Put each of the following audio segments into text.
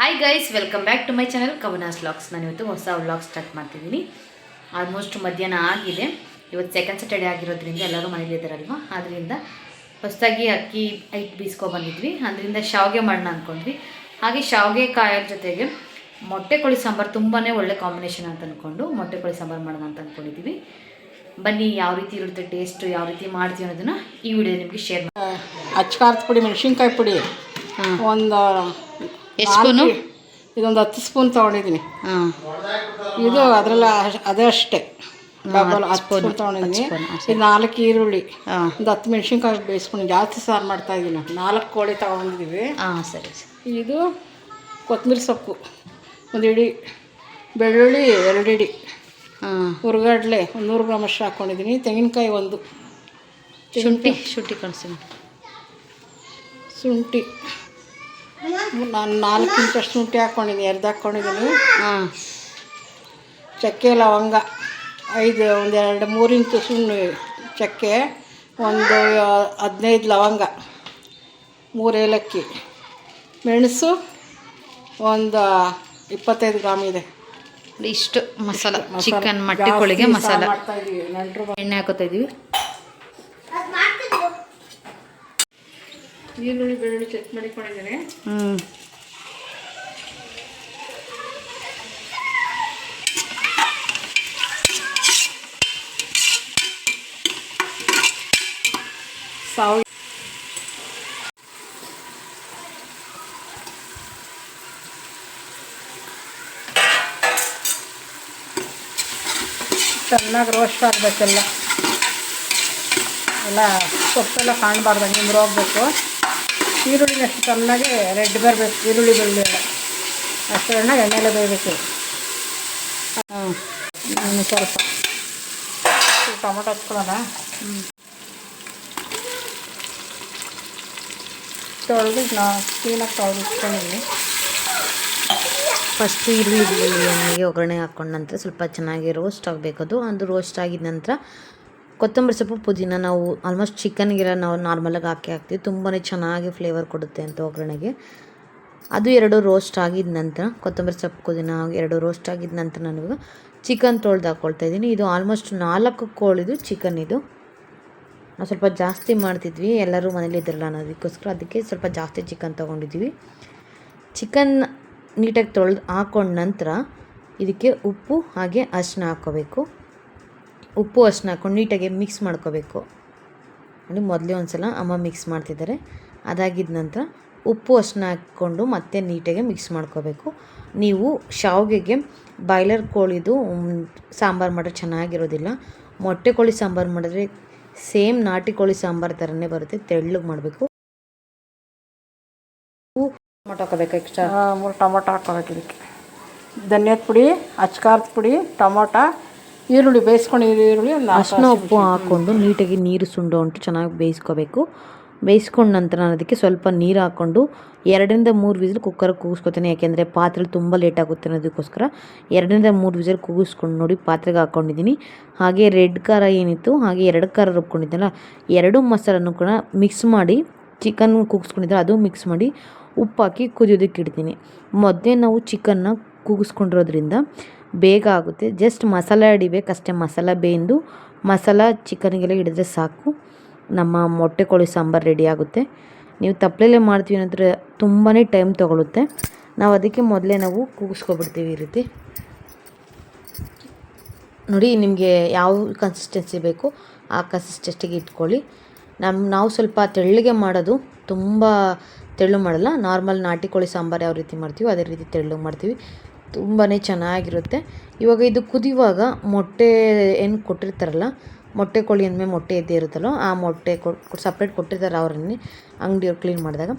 Hi guys welcome back to my channel Kavana's vlogs ನಾನು ಇವತ್ತು ಹೊಸ ವ್ಲಾಗ್ ಸ್ಟಾರ್ಟ್ ಮಾಡ್ತಿದ್ದೀನಿ. ಆಲ್ಮೋಸ್ಟ್ ಮಧ್ಯಾಹ್ನ ಆಗಿದೆ. ಇವತ್ತು ಸೆಕೆಂಡ್ ಸ್ಯಾಟರ್ಡೆ ಆಗಿರೋದ್ರಿಂದ ಎಲ್ಲರೂ ಮನೇಲಿ ಇದ್ದಾರಲ್ವ? ಆದ್ದರಿಂದ ಹೊಸದಾಗಿ ಅಕ್ಕಿ ಐಟ್ ಬೀಸ್ಕೊಬಂದಿದ್ವಿ ಅದರಿಂದ ಶಾವಿಗೆ ಮಾಡೋಣ ಅಂದ್ಕೊಂಡ್ವಿ ಹಾಗೆ ಶಾವಿಗೆ ಕಾಯೋ ಜೊತೆಗೆ ಮೊಟ್ಟೆ ಕೋಳಿ ಸಾಂಬಾರು ತುಂಬಾ ಒಳ್ಳೆ ಕಾಂಬಿನೇಷನ್ ಅಂತ ಅಂದ್ಕೊಂಡು ಮೊಟ್ಟೆ ಕೋಳಿ ಸಾಂಬಾರು ಮಾಡೋಣ ಅಂತ ಅಂದ್ಕೊಂಡಿದ್ದೀವಿ ಬನ್ನಿ ಯಾವ ರೀತಿ ಇರುತ್ತೆ ಟೇಸ್ಟು ಯಾವ ರೀತಿ ಮಾಡ್ತೀವಿ ಅನ್ನೋದನ್ನು ಈ ವಿಡಿಯೋ ನಿಮಗೆ ಶೇರ್ ಮಾಡಿ ಅಚ್ಕಾರದ ಪುಡಿ ಮೆಣಸಿನ್ಕಾಯಿ ಪುಡಿ. ಒಂದು ಎಷ್ಟು ಸ್ಪೂನು ಇದೊಂದು ಹತ್ತು ಸ್ಪೂನ್ ತೊಗೊಂಡಿದ್ದೀನಿ. ಹಾಂ. ಇದು ಅದರಲ್ಲ ಅದೇ ಅಷ್ಟೇ. ಡಬಲ್ ಹತ್ತು ಸ್ಪೂನು, ತೊಗೊಂಡಿದ್ದೀನಿ. ಇದು ನಾಲ್ಕು ಈರುಳ್ಳಿ. ಹಾಂ. ಒಂದು ಹತ್ತು ಮೆಣಸಿನ್ಕಾಯಿ ಬೇಯಿಸ್ಕೊಂಡು ಜಾಸ್ತಿ ಸಾರು ಮಾಡ್ತಾ ಇದ್ದೀನಿ ನಾಲ್ಕು ಕೋಳಿ ತೊಗೊಂಡಿದ್ದೀವಿ. ಹಾಂ ಸರಿ ಸರಿ. ಇದು ಕೊತ್ತಂಬರಿ ಸೊಪ್ಪು. ಒಂದು ಇಡಿ ಬೆಳ್ಳುಳ್ಳಿ ಎರಡು ಇಡಿ. ಹಾಂ. ಹುರ್ಗಡ್ಲೆ ಒಂದು ನೂರು ಗ್ರಾಮ್ ಅಷ್ಟು ಹಾಕ್ಕೊಂಡಿದ್ದೀನಿ ತೆಂಗಿನಕಾಯಿ ಒಂದು. ಶುಂಠಿ ಶುಂಠಿ. ಕಳಿಸ್ತೀನಿ ಶುಂಠಿ. ನಾನು ನಾಲ್ಕು ಇಂಚಷ್ಟು ಶುಂಠಿ ಹಾಕ್ಕೊಂಡಿದ್ದೀನಿ ಎರಡು ಹಾಕ್ಕೊಂಡಿದ್ದೀನಿ ಹಾಂ. ಚಕ್ಕೆ ಲವಂಗ ಐದು ಒಂದು ಎರಡು ಮೂರು ಇಂಚು ಸುಣ್ಣ ಚಕ್ಕೆ ಒಂದು ಹದಿನೈದು ಲವಂಗ ಮೂರು ಏಲಕ್ಕಿ ಮೆಣಸು ಒಂದು ಇಪ್ಪತ್ತೈದು ಗ್ರಾಮ್ ಇದೆ. ಇಷ್ಟು ಮಸಾಲ. ಚಿಕನ್ ಮಟ್ಟಿ ಕೋಳಿಗೆ ಮಸಾಲ. ಎಣ್ಣೆ ಹಾಕೋತಾ ಇದೀವಿ. ಈರುಳ್ಳಿ ಬೆಳ್ಳುಳ್ಳಿ ಚೆಕ್ ಮಾಡಿಕೊಂಡಿದ್ದೀನಿ. ಹ್ಞೂ ಸಾವು ಚೆನ್ನಾಗಿ ರೋಸ್ಟ್ ಆಗಬೇಕೆಲ್ಲ. ಎಲ್ಲ ಸೊಪ್ಪೆಲ್ಲ ಕಾಣಬಾರ್ದು ಹಂಗೆ ಹೋಗ್ಬೇಕು. ಈರುಳ್ಳಿನ ಅಷ್ಟು ಚೆನ್ನಾಗಿ ರೆಡ್ ಬರಬೇಕು, ಈರುಳ್ಳಿ ಎಲ್ಲ ಅಷ್ಟು ಚೆನ್ನಾಗಿ ಎಣ್ಣೆಲೆ ಬೇಯಬೇಕು. ಹಾಂ ಸ್ವಲ್ಪ ಟೊಮೊಟೊ ಹಚ್ಕೊಳ್ಳೋಣ. ತೊಳೆದು ನಾ ಕ್ಲೀನಾಗಿ ತೊಳೆದು ಇಟ್ಕೊಂಡಿದ್ದೀನಿ. ಫಸ್ಟ್ ಈರುಳ್ಳಿ ಎಣ್ಣೆಗೆ ಒಗ್ಗರಣೆ ಹಾಕೊಂಡ ನಂತರ ಸ್ವಲ್ಪ ಚೆನ್ನಾಗಿ ರೋಸ್ಟ್ ಆಗಬೇಕು. ಅದು ಅದು ರೋಸ್ಟ್ ಆಗಿದ ನಂತರ ಕೊತ್ತಂಬರಿ ಸೊಪ್ಪು ಪುದೀನ ನಾವು ಆಲ್ಮೋಸ್ಟ್ ಚಿಕನ್ಗೆಲ್ಲ ನಾವು ನಾರ್ಮಲಾಗಿ ಹಾಕಿ ಹಾಕ್ತೀವಿ. ತುಂಬಾ ಚೆನ್ನಾಗಿ ಫ್ಲೇವರ್ ಕೊಡುತ್ತೆ ಅಂತ ಒಗ್ಗರಣೆಗೆ. ಅದು ಎರಡು ರೋಸ್ಟ್ ಆಗಿದ ನಂತರ, ಕೊತ್ತಂಬರಿ ಸೊಪ್ಪು, ಪುದೀನ ಎರಡು ರೋಸ್ಟ್ ಆಗಿದ ನಂತರ ನಾನು ಚಿಕನ್ ತೊಳೆದು ಹಾಕ್ಕೊಳ್ತಾ ಇದ್ದೀನಿ. ಇದು ಆಲ್ಮೋಸ್ಟ್ ನಾಲ್ಕು ಕೋಳಿದು ಚಿಕನ್ ಇದು. ನಾವು ಸ್ವಲ್ಪ ಜಾಸ್ತಿ ಮಾಡ್ತಿದ್ವಿ. ಎಲ್ಲರೂ ಮನೇಲಿ ಇದ್ರಲ್ಲ ಅನ್ನೋದಕ್ಕೋಸ್ಕರ ಅದಕ್ಕೆ ಸ್ವಲ್ಪ ಜಾಸ್ತಿ ಚಿಕನ್ ತೊಗೊಂಡಿದ್ವಿ ಚಿಕನ್ ನೀಟಾಗಿ ತೊಳೆದು ಹಾಕೊಂಡ ನಂತರ ಇದಕ್ಕೆ ಉಪ್ಪು ಹಾಗೆ ಅರಿಶಿನ ಹಾಕ್ಕೋಬೇಕು ಉಪ್ಪು ಅಷ್ಟನ್ನ ಹಾಕ್ಕೊಂಡು ನೀಟಾಗಿ ಮಿಕ್ಸ್ ಮಾಡ್ಕೋಬೇಕು. ನೋಡಿ ಮೊದಲೇ ಒಂದು ಸಲ ಅಮ್ಮ ಮಿಕ್ಸ್ ಮಾಡ್ತಿದ್ದಾರೆ. ಅದಾಗಿದ ನಂತರ ಉಪ್ಪು ಅಷ್ಟನ್ನ ಹಾಕ್ಕೊಂಡು ಮತ್ತೆ ನೀಟಾಗಿ ಮಿಕ್ಸ್ ಮಾಡ್ಕೋಬೇಕು. ನೀವು ಶಾವಿಗೆಗೆ ಬಾಯ್ಲರ್ ಕೋಳಿದು ಸಾಂಬಾರು ಮಾಡಿದ್ರೆ ಚೆನ್ನಾಗಿರೋದಿಲ್ಲ. ಮೊಟ್ಟೆ ಕೋಳಿ ಸಾಂಬಾರು ಮಾಡಿದ್ರೆ ಸೇಮ್ ನಾಟಿ ಕೋಳಿ ಸಾಂಬಾರು ಥರನೇ ಬರುತ್ತೆ, ತೆಳ್ಳಗೆ ಮಾಡಬೇಕು. ಟೊಮೊಟೊ ಹಾಕೋಬೇಕು ಎಕ್ಸ್ಟ್ರಾ ಮೂರು ಟೊಮೊಟೊ ಹಾಕೋಬೇಕು ಇದಕ್ಕೆ. ಧನ್ಯದ ಪುಡಿ, ಅಚ್ಕಾರದ ಪುಡಿ, ಟೊಮೊಟೊ ಈರುಳ್ಳಿ ಬೇಯಿಸ್ಕೊಂಡಿರೋ ಈರುಳ್ಳಿ ಒಂದು ಅರ್ಶಿನ ಉಪ್ಪು ಹಾಕ್ಕೊಂಡು ನೀಟಾಗಿ ನೀರು ಸುಂಡು ಉಂಟು ಚೆನ್ನಾಗಿ ಬೇಯಿಸ್ಕೋಬೇಕು. ಬೇಯಿಸ್ಕೊಂಡ ನಂತರ ನಾನು ಅದಕ್ಕೆ ಸ್ವಲ್ಪ ನೀರು ಹಾಕ್ಕೊಂಡು ಎರಡರಿಂದ ಮೂರು ವಿಸಿಲ್ ಕುಕ್ಕರ್ ಕೂಗಿಸ್ಕೊತೀನಿ. ಯಾಕೆಂದರೆ ಪಾತ್ರೆ ತುಂಬ ಲೇಟ್ ಆಗುತ್ತೆ ಅನ್ನೋದಕ್ಕೋಸ್ಕರ ಎರಡರಿಂದ ಮೂರು ವಿಸಿಲ್ ಕೂಗಿಸ್ಕೊಂಡು ನೋಡಿ ಪಾತ್ರೆಗೆ ಹಾಕ್ಕೊಂಡಿದ್ದೀನಿ ಹಾಗೆ ರೆಡ್ ಖಾರ ಏನಿತ್ತು ಹಾಗೆ ಎರಡು ಖಾರ ರುಬ್ಕೊಂಡಿದ್ದಲ್ಲ ಎರಡು ಮಸಾಲನ್ನು ಕೂಡ ಮಿಕ್ಸ್ ಮಾಡಿ ಚಿಕನ್ ಕೂಗಿಸ್ಕೊಂಡಿದ್ದರೆ ಅದು ಮಿಕ್ಸ್ ಮಾಡಿ ಉಪ್ಪು ಹಾಕಿ ಕುದಿಯೋದಕ್ಕೆ ಇಡ್ತೀನಿ. ಮೊದಲೇ ನಾವು ಚಿಕನ್ನ ಕೂಗಿಸ್ಕೊಂಡಿರೋದ್ರಿಂದ ಬೇಗ ಆಗುತ್ತೆ. ಜಸ್ಟ್ ಮಸಾಲೆ ಹಿಡಿಬೇಕಷ್ಟೇ ಮಸಾಲ ಬೇಯ್ದು. ಮಸಾಲ ಚಿಕನ್ಗೆಲ್ಲ ಹಿಡಿದ್ರೆ ಸಾಕು. ನಮ್ಮ ಮೊಟ್ಟೆ ಕೋಳಿ ಸಾಂಬಾರು ರೆಡಿ ಆಗುತ್ತೆ. ನೀವು ತಪ್ಪಲೆಲ್ಲೇ ಮಾಡ್ತೀವಿ ಅನ್ನೋದ್ರೆ ತುಂಬಾ ಟೈಮ್ ತೊಗೊಳುತ್ತೆ. ನಾವು ಅದಕ್ಕೆ ಮೊದಲೇ ನಾವು ಕೂಗಿಸ್ಕೊಬಿಡ್ತೀವಿ ಈ ರೀತಿ. ನೋಡಿ, ನಿಮಗೆ ಯಾವ ಕನ್ಸಿಸ್ಟೆನ್ಸಿ ಬೇಕು ಆ ಕನ್ಸಿಸ್ಟೆನ್ಸಿಗೆ ಇಟ್ಕೊಳ್ಳಿ. ನಮ್ಮ ನಾವು ಸ್ವಲ್ಪ ತೆಳ್ಳಗೆ ಮಾಡೋದು ತುಂಬ ತೆಳ್ಳು ಮಾಡಲ್ಲ. ನಾರ್ಮಲ್ ನಾಟಿ ಕೋಳಿ ಸಾಂಬಾರು ಯಾವ ರೀತಿ ಮಾಡ್ತೀವೋ ಅದೇ ರೀತಿ ತೆಳ್ಳಗೆ ಮಾಡ್ತೀವಿ. ತುಂಬಾ ಚೆನ್ನಾಗಿರುತ್ತೆ. ಇವಾಗ ಇದು ಕುದಿಯುವಾಗ ಮೊಟ್ಟೆ ಏನು ಕೊಟ್ಟಿರ್ತಾರಲ್ಲ ಮೊಟ್ಟೆ ಕೋಳಿ ಅಂದಮೇಲೆ ಮೊಟ್ಟೆ ಇದ್ದೇ ಇರುತ್ತಲ್ಲೋ ಆ ಮೊಟ್ಟೆ ಕೊಟ್ಟು ಸಪ್ರೇಟ್ ಕೊಟ್ಟಿರ್ತಾರೆ ಅವರನ್ನೇ ಅಂಗಡಿಯವ್ರು ಕ್ಲೀನ್ ಮಾಡಿದಾಗ.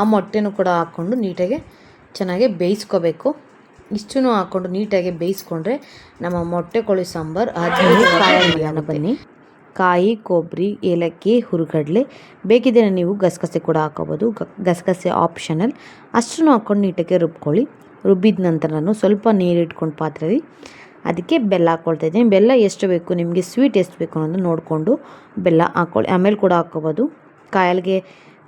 ಆ ಮೊಟ್ಟೆನೂ ಕೂಡ ಹಾಕ್ಕೊಂಡು ನೀಟಾಗಿ ಚೆನ್ನಾಗಿ ಬೇಯಿಸ್ಕೋಬೇಕು. ಇಷ್ಟನ್ನು ಹಾಕ್ಕೊಂಡು ನೀಟಾಗಿ ಬೇಯಿಸ್ಕೊಂಡ್ರೆ ನಮ್ಮ ಮೊಟ್ಟೆ ಕೋಳಿ ಸಾಂಬಾರು ಅದು ಬನ್ನಿ. ಕಾಯಿ ಕೊಬ್ಬರಿ ಏಲಕ್ಕಿ ಹುರುಗಡಲೆ ಬೇಕಿದ್ದರೆ ನೀವು ಗಸಗಸೆ ಕೂಡ ಹಾಕೋಬೋದು. ಗಸಗಸೆ ಆಪ್ಷನಲ್ ಅಷ್ಟನ್ನು ಹಾಕ್ಕೊಂಡು ನೀಟಾಗಿ ರುಬ್ಕೊಳ್ಳಿ. ರುಬ್ಬಿದ ನಂತರ ನಾನು ಸ್ವಲ್ಪ ನೀರು ಇಟ್ಕೊಂಡು ಪಾತ್ರೆಯಲ್ಲಿ ಅದಕ್ಕೆ ಬೆಲ್ಲ ಹಾಕ್ಕೊಳ್ತಾ ಇದ್ದೀನಿ. ಬೆಲ್ಲ ಎಷ್ಟು ಬೇಕು, ನಿಮಗೆ ಸ್ವೀಟ್ ಎಷ್ಟು ಬೇಕು ಅನ್ನೋದು ನೋಡಿಕೊಂಡು ಬೆಲ್ಲ ಹಾಕ್ಕೊಳ್ಳಿ ಆಮೇಲೆ ಕೂಡ ಹಾಕ್ಕೋಬೋದು. ಕಾಯಲ್ಗೆ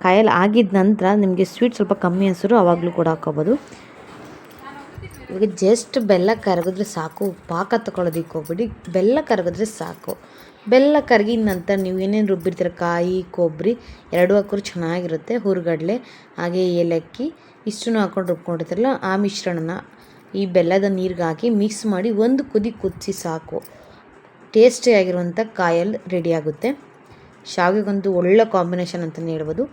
ಕಾಯಲ್ ಆಗಿದ ನಂತರ ನಿಮಗೆ ಸ್ವೀಟ್ ಸ್ವಲ್ಪ ಕಮ್ಮಿ ಅನಿಸಿದ್ರು ಆವಾಗಲೂ ಕೂಡ ಹಾಕ್ಕೋಬೋದು. ಇವಾಗ ಜಸ್ಟ್ ಬೆಲ್ಲ ಕರಗಿದ್ರೆ ಸಾಕು, ಪಾಕ ತಗೊಳ್ಳೋದಕ್ಕೆ ಹೋಗ್ಬಿಡಿ. ಬೆಲ್ಲ ಕರಗಿದ್ರೆ ಸಾಕು. ಬೆಲ್ಲ ಕರಗಿದ ನಂತರ ನೀವು ಏನೇನು ರುಬ್ಬಿರ್ತೀರ, ಕಾಯಿ, ಕೊಬ್ಬರಿ, ಎರಡೂ ಹಾಕಿದ್ರು ಚೆನ್ನಾಗಿರುತ್ತೆ. ಹುರ್ಗಡ್ಲೆ, ಹಾಗೆ ಏಲಕ್ಕಿ ಇಷ್ಟನ್ನು ಹಾಕೊಂಡು ರುಬ್ಕೊಂಡಿರ್ತಾರಲ್ಲ ಆ ಮಿಶ್ರಣನ ಈ ಬೆಲ್ಲದ ನೀರಿಗೆ ಹಾಕಿ ಮಿಕ್ಸ್ ಮಾಡಿ ಒಂದು ಕುದಿ ಕುದಿಸಿ ಸಾಕು. ಟೇಸ್ಟಿಯಾಗಿರುವಂಥ ಕಾಯಲ್ಲಿ ರೆಡಿಯಾಗುತ್ತೆ ಶಾವಿಗೆಗೊಂದು ಒಳ್ಳೆ ಕಾಂಬಿನೇಷನ್ ಅಂತಲೇ ಹೇಳ್ಬೋದು.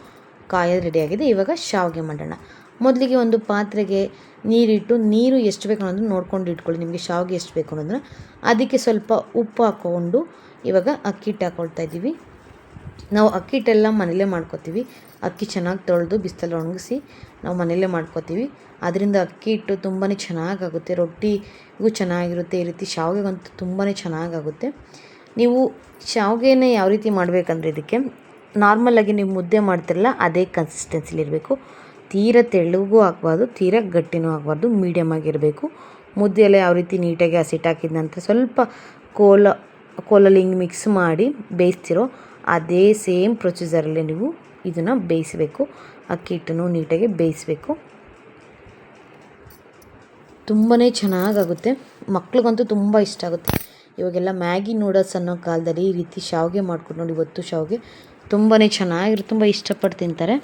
ಕಾಯಲ್ಲಿ ರೆಡಿಯಾಗಿದೆ ಇವಾಗ ಶಾವಿಗೆ ಮಾಡೋಣ. ಮೊದಲಿಗೆ ಒಂದು ಪಾತ್ರೆಗೆ ನೀರಿಟ್ಟು, ನೀರು ಎಷ್ಟು ಬೇಕು ಅನ್ನೋದನ್ನ ನೋಡ್ಕೊಂಡು ಇಟ್ಕೊಳ್ಳಿ. ನಿಮಗೆ ಶಾವಿಗೆ ಎಷ್ಟು ಬೇಕು ಅನ್ನೋದನ್ನ. ಅದಕ್ಕೆ ಸ್ವಲ್ಪ ಉಪ್ಪು ಹಾಕ್ಕೊಂಡು ಇವಾಗ ಅಕ್ಕಿ ಹಿಟ್ಟು ಹಾಕ್ಕೊಳ್ತಾ ಇದ್ದೀವಿ. ನಾವು ಅಕ್ಕಿ ಹಿಟ್ಟೆಲ್ಲ ಮನೇಲೇ ಮಾಡ್ಕೊತೀವಿ. ಅಕ್ಕಿ ಚೆನ್ನಾಗಿ ತೊಳೆದು ಬಿಸಿಲಲ್ಲಿ ಒಣಗಿಸಿ ನಾವು ಮನೆಯಲ್ಲೇ ಮಾಡ್ಕೊತೀವಿ. ಅದರಿಂದ ಅಕ್ಕಿ ಹಿಟ್ಟು ತುಂಬಾ ಚೆನ್ನಾಗಾಗುತ್ತೆ. ರೊಟ್ಟಿಗೂ ಚೆನ್ನಾಗಿರುತ್ತೆ. ಈ ರೀತಿ ಶಾವಿಗೆಗಂತೂ ತುಂಬಾ ಚೆನ್ನಾಗಾಗುತ್ತೆ. ನೀವು ಶಾವಿಗೆನ ಯಾವ ರೀತಿ ಮಾಡಬೇಕಂದ್ರೆ ಇದಕ್ಕೆ ನಾರ್ಮಲಾಗಿ ನೀವು ಮುದ್ದೆ ಮಾಡ್ತಿರಲ್ಲ, ಅದೇ ಕನ್ಸಿಸ್ಟೆನ್ಸಿಲಿ ಇರಬೇಕು. ತೀರ ತೆಳ್ಳಗೂ ಆಗಬಾರ್ದು, ತೀರ ಗಟ್ಟಿನೂ ಆಗಬಾರ್ದು ಮೀಡಿಯಮ್ ಆಗಿರಬೇಕು ಮುದ್ದೆ ಎಲ್ಲ ಯಾವ ರೀತಿ ನೀಟಾಗಿ ಹಸಿಟ್ಟು ಹಾಕಿದ ನಂತರ ಸ್ವಲ್ಪ ಕೋಲ, ಕೋಲಲ್ಲಿ ಹಿಂಗೆ ಮಿಕ್ಸ್ ಮಾಡಿ ಬೇಯಿಸ್ತಿರೋ ಅದೇ ಸೇಮ್ ಪ್ರೊಸೀಜರಲ್ಲಿ ನೀವು ಇದನ್ನು ಬೇಯಿಸಬೇಕು. ಅಕ್ಕಿ ಹಿಟ್ಟನ್ನು ನೀಟಾಗಿ ಬೇಯಿಸಬೇಕು. ತುಂಬಾ ಚೆನ್ನಾಗಾಗುತ್ತೆ. ಮಕ್ಳಿಗಂತೂ ತುಂಬ ಇಷ್ಟ ಆಗುತ್ತೆ. ಇವಾಗೆಲ್ಲ ಮ್ಯಾಗಿ ನೂಡಲ್ಸ್ ಅನ್ನೋ ಕಾಲದಲ್ಲಿ ಈ ರೀತಿ ಶಾವಿಗೆ ಮಾಡ್ಕೊಂಡು ನೋಡಿ ಇವತ್ತು ಶಾವಿಗೆ. ತುಂಬಾ ಚೆನ್ನಾಗಿರು, ತುಂಬ ಇಷ್ಟಪಟ್ಟು ತಿಂತಾರೆ.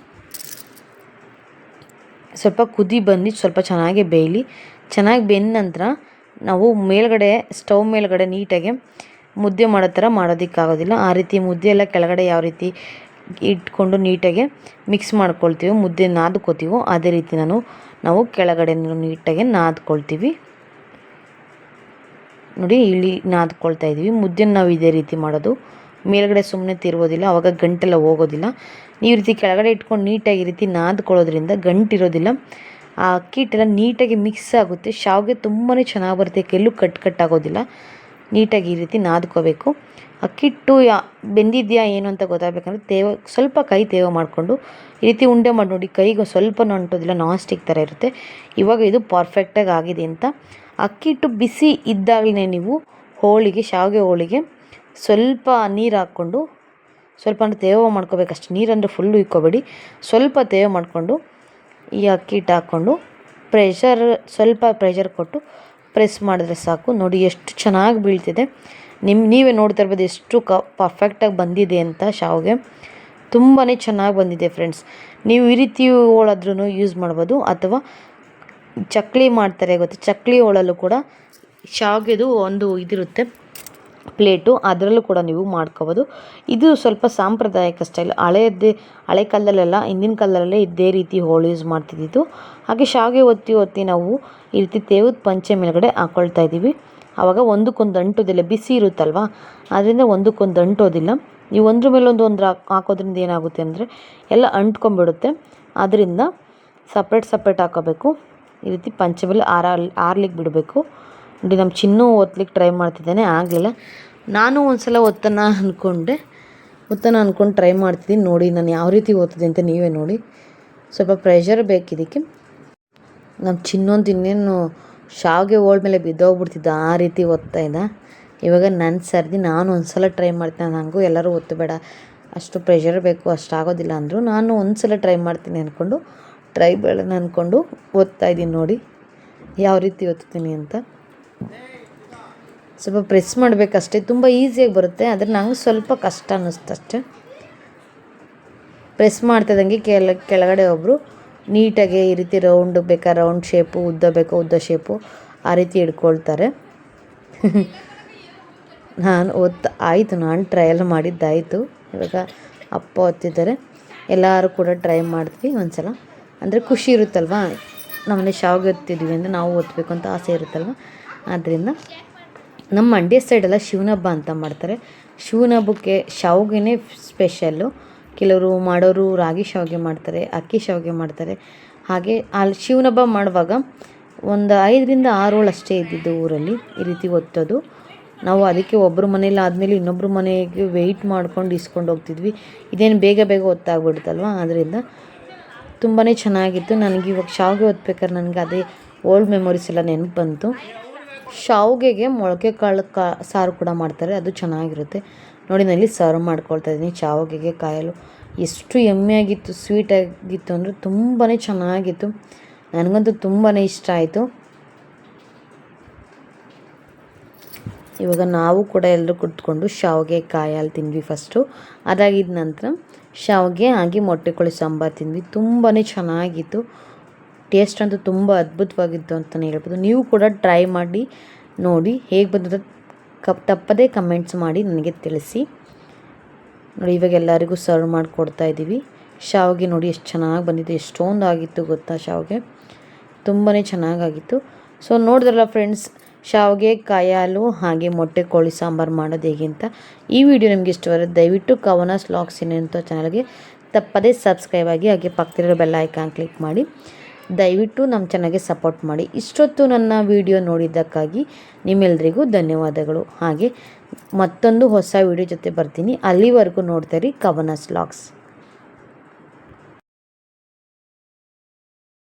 ಸ್ವಲ್ಪ ಕುದಿ ಬಂದು ಸ್ವಲ್ಪ ಚೆನ್ನಾಗಿ ಬೇಯಲಿ. ಚೆನ್ನಾಗಿ ಬೆಂದ ನಂತರ ನಾವು ಮೇಲ್ಗಡೆ, ಸ್ಟವ್ ಮೇಲ್ಗಡೆ ನೀಟಾಗಿ ಮುದ್ದೆ ಮಾಡೋ ಥರ ಮಾಡೋದಕ್ಕಾಗೋದಿಲ್ಲ. ಆ ರೀತಿ ಮುದ್ದೆ ಎಲ್ಲ ಕೆಳಗಡೆ ಯಾವ ರೀತಿ ಇಟ್ಕೊಂಡು ನೀಟಾಗಿ ಮಿಕ್ಸ್ ಮಾಡ್ಕೊಳ್ತೀವಿ, ಮುದ್ದೆ ನಾದ್ಕೋತೀವೋ ಅದೇ ರೀತಿ ನಾನು, ನಾವು ಕೆಳಗಡೆ ನೀಟಾಗಿ ನಾದ್ಕೊಳ್ತೀವಿ. ನೋಡಿ, ಇಲ್ಲಿ ನಾದ್ಕೊಳ್ತಾ ಇದ್ದೀವಿ ಮುದ್ದೆನ ನಾವು ಇದೇ ರೀತಿ ಮಾಡೋದು. ಮೇಲ್ಗಡೆ ಸುಮ್ಮನೆ ತಿರುಗೋದಿಲ್ಲ ಆವಾಗ ಗಂಟೆಲ್ಲ ಹೋಗೋದಿಲ್ಲ. ಈ ರೀತಿ ಕೆಳಗಡೆ ಇಟ್ಕೊಂಡು ನೀಟಾಗಿ ಈ ರೀತಿ ನಾದ್ಕೊಳ್ಳೋದ್ರಿಂದ ಗಂಟಿರೋದಿಲ್ಲ ಆ ಅಕ್ಕಿ ಹಿಟ್ಟೆಲ್ಲ ನೀಟಾಗಿ ಮಿಕ್ಸ್ ಆಗುತ್ತೆ. ಶಾವಿಗೆ ತುಂಬಾ ಚೆನ್ನಾಗಿ ಬರುತ್ತೆ. ಕೆಲ್ಲು ಕಟ್ ಕಟ್ ಆಗೋದಿಲ್ಲ. ನೀಟಾಗಿ ಈ ರೀತಿ ನಾದ್ಕೋಬೇಕು. ಅಕ್ಕಿಟ್ಟು ಯಾ ಬೆಂದಿದೆಯಾ ಏನು ಅಂತ ಗೊತ್ತಾಗಬೇಕಂದ್ರೆ ತೇವ, ಸ್ವಲ್ಪ ಕೈ ತೇವ ಮಾಡಿಕೊಂಡು ಈ ರೀತಿ ಉಂಡೆ ಮಾಡಿ ನೋಡಿ, ಕೈಗೆ ಸ್ವಲ್ಪ ಅಂಟೋದಿಲ್ಲ ನಾನ್ ಸ್ಟಿಕ್ ಥರ ಇರುತ್ತೆ. ಇವಾಗ ಇದು ಪರ್ಫೆಕ್ಟಾಗಿ ಆಗಿದೆ ಅಂತ. ಅಕ್ಕಿಟ್ಟು ಬಿಸಿ ಇದ್ದಾಗಲೇ ನೀವು ಹೋಳಿಗೆ, ಶಾವಿಗೆ ಹೋಳಿಗೆ ಸ್ವಲ್ಪ ನೀರು ಹಾಕ್ಕೊಂಡು, ಸ್ವಲ್ಪ ತೇವ ಮಾಡ್ಕೋಬೇಕಷ್ಟು ನೀರಂದರೆ ಫುಲ್ಲು ಇಕ್ಕೋಬೇಡಿ ಸ್ವಲ್ಪ ತೇವ ಮಾಡಿಕೊಂಡು ಈ ಅಕ್ಕಿ ಹಿಟ್ಟು ಹಾಕ್ಕೊಂಡು ಪ್ರೆಷರ್ ಸ್ವಲ್ಪ ಪ್ರೆಷರ್ ಕೊಟ್ಟು ಪ್ರೆಸ್ ಮಾಡಿದ್ರೆ ಸಾಕು. ನೋಡಿ ಎಷ್ಟು ಚೆನ್ನಾಗಿ ಬೀಳ್ತಿದೆ. ನಿಮ್ಮ ನೀವೇ ನೋಡ್ತಾ ಇರ್ಬೋದು ಎಷ್ಟು ಕ ಪರ್ಫೆಕ್ಟಾಗಿ ಬಂದಿದೆ ಅಂತ ಶಾವಿಗೆ. ತುಂಬಾ ಚೆನ್ನಾಗಿ ಬಂದಿದೆ ಫ್ರೆಂಡ್ಸ್ ನೀವು ಈ ರೀತಿ ಹೋಳಾದ್ರೂ ಯೂಸ್ ಮಾಡ್ಬೋದು. ಅಥವಾ ಚಕ್ಲಿ ಮಾಡ್ತಾರೆ ಗೊತ್ತು? ಚಕ್ಲಿ ಹೋಳಲ್ಲೂ ಕೂಡ ಶಾವಿಗೆದು ಒಂದು ಇದಿರುತ್ತೆ. ಪ್ಲೇಟು. ಅದರಲ್ಲೂ ಕೂಡ ನೀವು ಮಾಡ್ಕೋಬೋದು. ಇದು ಸ್ವಲ್ಪ ಸಾಂಪ್ರದಾಯಿಕ ಸ್ಟೈಲ್ ಹಳೆಯದ್ದೇ ಹಳೆ ಕಾಲದಲ್ಲೆಲ್ಲ, ಹಿಂದಿನ ಕಾಲದಲ್ಲೇ ಇದೇ ರೀತಿ ಹೋಳು ಯೂಸ್ ಮಾಡ್ತಿದ್ದಿದ್ದು. ಹಾಗೆ ಶಾವಿಗೆ ಒತ್ತಿ ಒತ್ತಿ ನಾವು ಈ ರೀತಿ ತೇವದ ಪಂಚೆ ಮೇಲ್ಗಡೆ ಹಾಕ್ಕೊಳ್ತಾ ಇದ್ದೀವಿ. ಆವಾಗ ಒಂದಕ್ಕೊಂದು ಅಂಟೋದಿಲ್ಲ, ಬಿಸಿ ಇರುತ್ತಲ್ವ? ಅದರಿಂದ ಒಂದಕ್ಕೊಂದು ಅಂಟೋದಿಲ್ಲ. ನೀವು ಒಂದ್ರ ಮೇಲೆ ಒಂದು ಹಾಕೋದ್ರಿಂದ ಏನಾಗುತ್ತೆ ಅಂದರೆ ಎಲ್ಲ ಅಂಟ್ಕೊಂಡ್ಬಿಡುತ್ತೆ. ಅದರಿಂದ ಸಪ್ರೇಟ್ ಸಪ್ರೇಟ್ ಹಾಕೋಬೇಕು. ಈ ರೀತಿ ಪಂಚೆ ಮೇಲೆ ಆರ ಆರ್ಲಿಕ್ಕೆ ಬಿಡಬೇಕು. ನೋಡಿ ನಮ್ಮ ಚಿನ್ನು ಒತ್ತಲಿಕ್ಕೆ ಟ್ರೈ ಮಾಡ್ತಿದ್ದೇನೆ, ಆಗಲಿಲ್ಲ. ನಾನು ಒಂದು ಸಲ ಒತ್ತನ ಅಂದ್ಕೊಂಡೆ ಒತ್ತನ ಅಂದ್ಕೊಂಡು ಟ್ರೈ ಮಾಡ್ತಿದ್ದೀನಿ. ನೋಡಿ, ನಾನು ಯಾವ ರೀತಿ ಓದ್ತಿದ್ದೆ ಅಂತ ನೀವೇ ನೋಡಿ. ಸ್ವಲ್ಪ ಪ್ರೆಷರ್ ಬೇಕಿದ್ದಕ್ಕೆ ನಮ್ಮ ಚಿನ್ನೊಂದು ಇನ್ನೇನು ಶಾವಿಗೆ ಓಲ್ಡ್ ಮೇಲೆ ಬಿದ್ದೋಗ್ಬಿಡ್ತಿದ್ದ ಆ ರೀತಿ ಒತ್ತಾ ಇದ್ದ. ಇವಾಗ ನನ್ನ ಸರ್ದಿ ನಾನು ಒಂದು ಸಲ ಟ್ರೈ ಮಾಡ್ತೀನಿ ನನಗೂ ಎಲ್ಲರೂ ಒತ್ತಬೇಡ. ಅಷ್ಟು ಪ್ರೆಷರ್ ಬೇಕು, ಅಷ್ಟು ಆಗೋದಿಲ್ಲ ಅಂದರು ನಾನು ಒಂದು ಸಲ ಟ್ರೈ ಮಾಡ್ತೀನಿ ಅಂದ್ಕೊಂಡು ಟ್ರೈ ಬೇಡ ಅಂದ್ಕೊಂಡು ಓದ್ತಾ ಇದ್ದೀನಿ ನೋಡಿ ಯಾವ ರೀತಿ ಓದ್ತೀನಿ ಅಂತ. ಸ್ವಲ್ಪ ಪ್ರೆಸ್ ಮಾಡಬೇಕಷ್ಟೇ, ತುಂಬ ಈಸಿಯಾಗಿ ಬರುತ್ತೆ, ಆದರೆ ನಂಗೆ ಸ್ವಲ್ಪ ಕಷ್ಟ ಅನ್ನಿಸ್ತಷ್ಟೆ ಪ್ರೆಸ್ ಮಾಡ್ತಿದ್ದಂಗೆ ಕೆಳ, ಕೆಳಗಡೆ ಒಬ್ಬರು ನೀಟಾಗಿ ಈ ರೀತಿ ರೌಂಡ್ ಬೇಕಾ ರೌಂಡ್ ಶೇಪು ಉದ್ದ ಬೇಕಾ, ಉದ್ದ ಶೇಪು ಆ ರೀತಿ ಹಿಡ್ಕೊಳ್ತಾರೆ. ನಾನು ಓದ್ತಾ ಆಯಿತು, ನಾನು ಟ್ರಯಲ್ ಮಾಡಿದ್ದಾಯಿತು. ಇವಾಗ ಅಪ್ಪ ಒತ್ತಿದ್ದಾರೆ. ಎಲ್ಲರೂ ಕೂಡ ಟ್ರೈ ಮಾಡ್ತೀವಿ ಒಂದು ಸಲ ಅಂದರೆ ಖುಷಿ ಇರುತ್ತಲ್ವ? ನಮ್ಮನೆ ಶಾವಿಗೆ ಒತ್ತಿದ್ವಿ ಅಂದರೆ ನಾವು ಒತ್ತಬೇಕು ಅಂತ ಆಸೆ ಇರುತ್ತಲ್ವ? ಆದ್ದರಿಂದ ನಮ್ಮ ಮಂಡ್ಯ ಸೈಡೆಲ್ಲ ಶಿವನ ಹಬ್ಬ ಅಂತ ಮಾಡ್ತಾರೆ. ಶಿವನ ಹಬ್ಬಕ್ಕೆ ಶಾವಿಗೆನೇ ಸ್ಪೆಷಲ್ಲು ಕೆಲವರು ಮಾಡೋರು ರಾಗಿ ಶಾವಿಗೆ ಮಾಡ್ತಾರೆ, ಅಕ್ಕಿ ಶಾವಿಗೆ ಮಾಡ್ತಾರೆ. ಹಾಗೆ ಅಲ್ಲಿ ಶಿವನ ಹಬ್ಬ ಮಾಡುವಾಗ ಒಂದು ಐದರಿಂದ ಆರು ಹೋಳು ಅಷ್ಟೇ ಇದ್ದಿದ್ದು ಊರಲ್ಲಿ ಈ ರೀತಿ ಒತ್ತೋದು ನಾವು ಅದಕ್ಕೆ ಒಬ್ಬರು ಮನೇಲಿ ಆದಮೇಲೆ ಇನ್ನೊಬ್ಬರು ಮನೆಗೆ ವೆಯ್ಟ್ ಮಾಡ್ಕೊಂಡು ಇಸ್ಕೊಂಡು ಹೋಗ್ತಿದ್ವಿ. ಇದೇನು ಬೇಗ ಬೇಗ ಒತ್ತಾಗ್ಬಿಡ್ತಲ್ವ ಆದ್ದರಿಂದ ತುಂಬಾ ಚೆನ್ನಾಗಿತ್ತು. ನನಗೆ ಇವಾಗ ಶಾವಿಗೆ ಒತ್ಬೇಕಾದ್ರೆ ನನಗೆ ಅದೇ ಓಲ್ಡ್ ಮೆಮೊರೀಸ್ ಎಲ್ಲ ನೆನಪು ಬಂತು. ಶಾವಿಗೆಗೆ ಮೊಳಕೆ ಕಾಳು ಕಾ ಸಾರು ಕೂಡ ಮಾಡ್ತಾರೆ. ಅದು ಚೆನ್ನಾಗಿರುತ್ತೆ. ನೋಡಿ ನಲ್ಲಿ ಸರ್ವ್ ಮಾಡ್ಕೊಳ್ತಾ ಇದ್ದೀನಿ. ಚಾವಗೆಗೆ ಕಾಯಲು. ಎಷ್ಟು ಎಮ್ಮೆ ಆಗಿತ್ತು ಸ್ವೀಟ್ ಆಗಿತ್ತು ಅಂದರೆ ತುಂಬಾ ಚೆನ್ನಾಗಿತ್ತು. ನನಗಂತೂ ತುಂಬಾ ಇಷ್ಟ ಆಯಿತು. ಇವಾಗ ನಾವು ಕೂಡ ಎಲ್ಲರೂ ಕುತ್ಕೊಂಡು ಶಾವಿಗೆ ಕಾಯಲ್ಲಿ ತಿಂದ್ವಿ ಫಸ್ಟು ಅದಾಗಿದ್ದ ನಂತರ ಶಾವಿಗೆ ಹಾಗೆ ಮೊಟ್ಟೆಕೋಳಿ ಸಾಂಬಾರು ತಿಂದ್ವಿ. ತುಂಬಾ ಚೆನ್ನಾಗಿತ್ತು. ಟೇಸ್ಟ್ ಅಂತೂ ತುಂಬ ಅದ್ಭುತವಾಗಿತ್ತು ಅಂತಲೇ ಹೇಳ್ಬೋದು. ನೀವು ಕೂಡ ಟ್ರೈ ಮಾಡಿ ನೋಡಿ, ಹೇಗೆ ಬಂದದ ಕಪ್ ತಪ್ಪದೇ ಕಮೆಂಟ್ಸ್ ಮಾಡಿ ನನಗೆ ತಿಳಿಸಿ. ನೋಡಿ, ಇವಾಗ ಎಲ್ಲರಿಗೂ ಸರ್ವ್ ಮಾಡಿ ಕೊಡ್ತಾ ಇದ್ದೀವಿ. ಶಾವಿಗೆ ನೋಡಿ ಎಷ್ಟು ಚೆನ್ನಾಗಿ ಬಂದಿದೆ, ಎಷ್ಟೊಂದು ಆಗಿತ್ತು ಗೊತ್ತಾ ಶಾವಿಗೆ? ತುಂಬಾ ಚೆನ್ನಾಗಾಗಿತ್ತು ಸೊ ನೋಡಿದ್ರಲ್ಲ ಫ್ರೆಂಡ್ಸ್ ಶಾವಿಗೆ ಕಾಯಾಲು ಹಾಗೆ ಮೊಟ್ಟೆ, ಕೋಳಿ ಸಾಂಬಾರು ಮಾಡೋದು ಹೇಗೆ ಅಂತ. ಈ ವಿಡಿಯೋ ನಿಮಗೆ ಇಷ್ಟವಾದರೆ ದಯವಿಟ್ಟು ಕವನ ಸ್ಲಾಗ್ಸ್ ಅಂತ ಚಾನಲ್ಗೆ ತಪ್ಪದೇ ಸಬ್ಸ್ಕ್ರೈಬ್ ಆಗಿ ಹಾಗೆ ಪಕ್ಕದಲ್ಲಿರೋ ಬೆಲ್ ಐಕಾನ್ ಕ್ಲಿಕ್ ಮಾಡಿ. ದಯವಿಟ್ಟು ನಮ್ಮ ಚಾನಲ್ಗೆ ಸಪೋರ್ಟ್ ಮಾಡಿ. ಇಷ್ಟೊತ್ತು ನನ್ನ ವಿಡಿಯೋ ನೋಡಿದ್ದಕ್ಕಾಗಿ ನಿಮ್ಮೆಲ್ಲರಿಗೂ ಧನ್ಯವಾದಗಳು. ಹಾಗೆ ಮತ್ತೊಂದು ಹೊಸ ವಿಡಿಯೋ ಜೊತೆ ಬರ್ತೀನಿ. ಅಲ್ಲಿವರೆಗೂ ನೋಡ್ತಾ ಇರಿ ಕವನಸ್ ಸ್ಲಾಗ್ಸ್